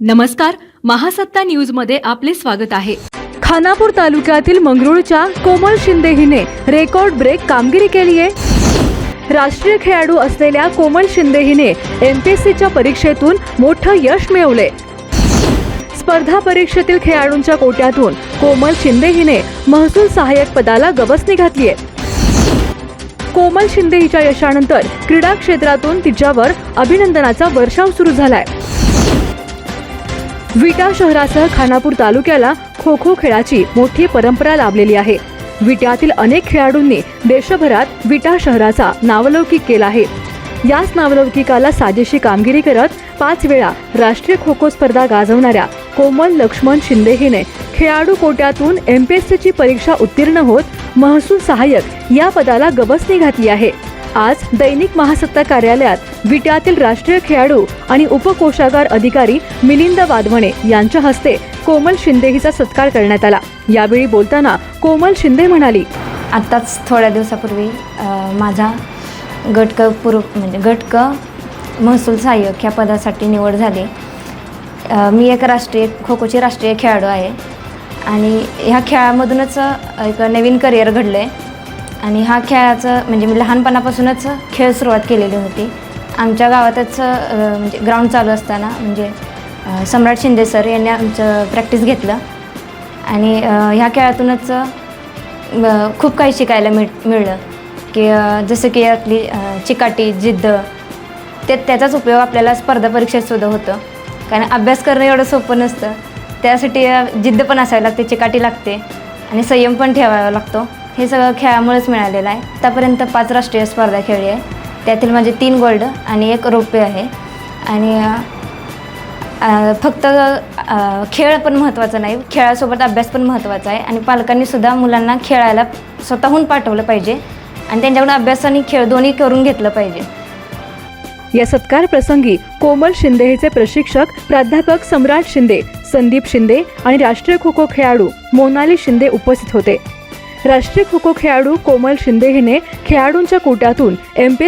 नमस्कार महासत्ता न्यूजमध्ये आपले स्वागत आहे. खानापूर तालुक्यातील मंगरुळच्या कोमल शिंदे हिने रेकॉर्ड ब्रेक कामगिरी केली आहे. राष्ट्रीय खेळाडू असलेल्या कोमल शिंदे हिने एमपीएससीच्या परीक्षेतून मोठं यश मिळवले. स्पर्धा परीक्षेतील खेळाडूंच्या कोट्यातून कोमल शिंदे हिने महसूल सहाय्यक पदाला गवसणी घातली आहे. कोमल शिंदे हिच्या यशानंतर क्रीडा क्षेत्रातून तिच्यावर अभिनंदनाचा वर्षाव सुरू झालाय. विटा शहरासह खानापूर तालुक्याला खो खो खेळाची मोठी परंपरा लाभलेली आहे. विट्यातील अनेक खेळाडूंनी देशभरात विटा शहराचा नावलौकिक केला आहे. याच नावलौकिकाला साजेशी कामगिरी करत पाच वेळा राष्ट्रीय खो खो स्पर्धा गाजवणाऱ्या कोमल लक्ष्मण शिंदे हिने खेळाडू कोट्यातून एमपीएससीची परीक्षा उत्तीर्ण होत महसूल सहाय्यक या पदाला गवसणी घातली आहे. आज दैनिक महासत्ता कार्यालयात विट्यातील राष्ट्रीय खेळाडू आणि उपकोषागार अधिकारी मिलिंद वाधवणे यांच्या हस्ते कोमल शिंदे हिचा सत्कार करण्यात आला. यावेळी बोलताना कोमल शिंदे म्हणाली आत्ताच थोड्या दिवसापूर्वी माझा गटक पूर्व म्हणजे गटक महसूल सहाय्यक ह्या पदासाठी निवड झाली. मी एक राष्ट्रीय खो खोची राष्ट्रीय खेळाडू आहे. आणि ह्या खेळामधूनच एक नवीन करिअर घडलं आहे आणि हा खेळाचं म्हणजे मी लहानपणापासूनच खेळ सुरुवात केलेली होती. आमच्या गावातच म्हणजे ग्राउंड चालू असताना म्हणजे सम्राट शिंदे सर यांनी आमचं प्रॅक्टिस घेतलं. आणि ह्या खेळातूनच खूप काही शिकायला मिळ मिळलं. की जसं की आपली चिकाटी जिद्द ते त्याचाच उपयोग आपल्याला स्पर्धा परीक्षेतसुद्धा होतं. कारण अभ्यास करणं एवढं सोपं नसतं. त्यासाठी जिद्द पण असावी लागते चिकाटी लागते. आणि संयम पण ठेवावा लागतो. हे सगळं खेळामुळेच मिळालेलं आहे. आतापर्यंत पाच राष्ट्रीय स्पर्धा खेळली आहे. त्यातील माझे तीन गोल्ड आणि एक रौप्य आहे. आणि फक्त खेळ पण महत्त्वाचा नाही. खेळासोबत अभ्यास पण महत्त्वाचा आहे. आणि पालकांनीसुद्धा मुलांना खेळायला स्वतःहून पाठवलं पाहिजे. आणि त्यांच्याकडून अभ्यास आणि खेळ दोन्ही करून घेतलं पाहिजे. या सत्कार प्रसंगी कोमल शिंदे हिचे प्रशिक्षक प्राध्यापक सम्राट शिंदे संदीप शिंदे आणि राष्ट्रीय खो खो खेळाडू मोनाली शिंदे उपस्थित होते. राष्ट्रीय खो खो खेळाडू कोमल शिंदे हिने खेळाडूंच्या कोट्यातून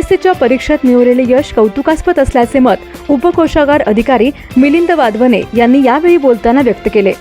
सीच्या परीक्षेत मिळवलेले यश कौतुकास्पद असल्याचे मत उपकोषागार अधिकारी मिलिंद वाधवने यांनी यावेळी बोलताना व्यक्त केले.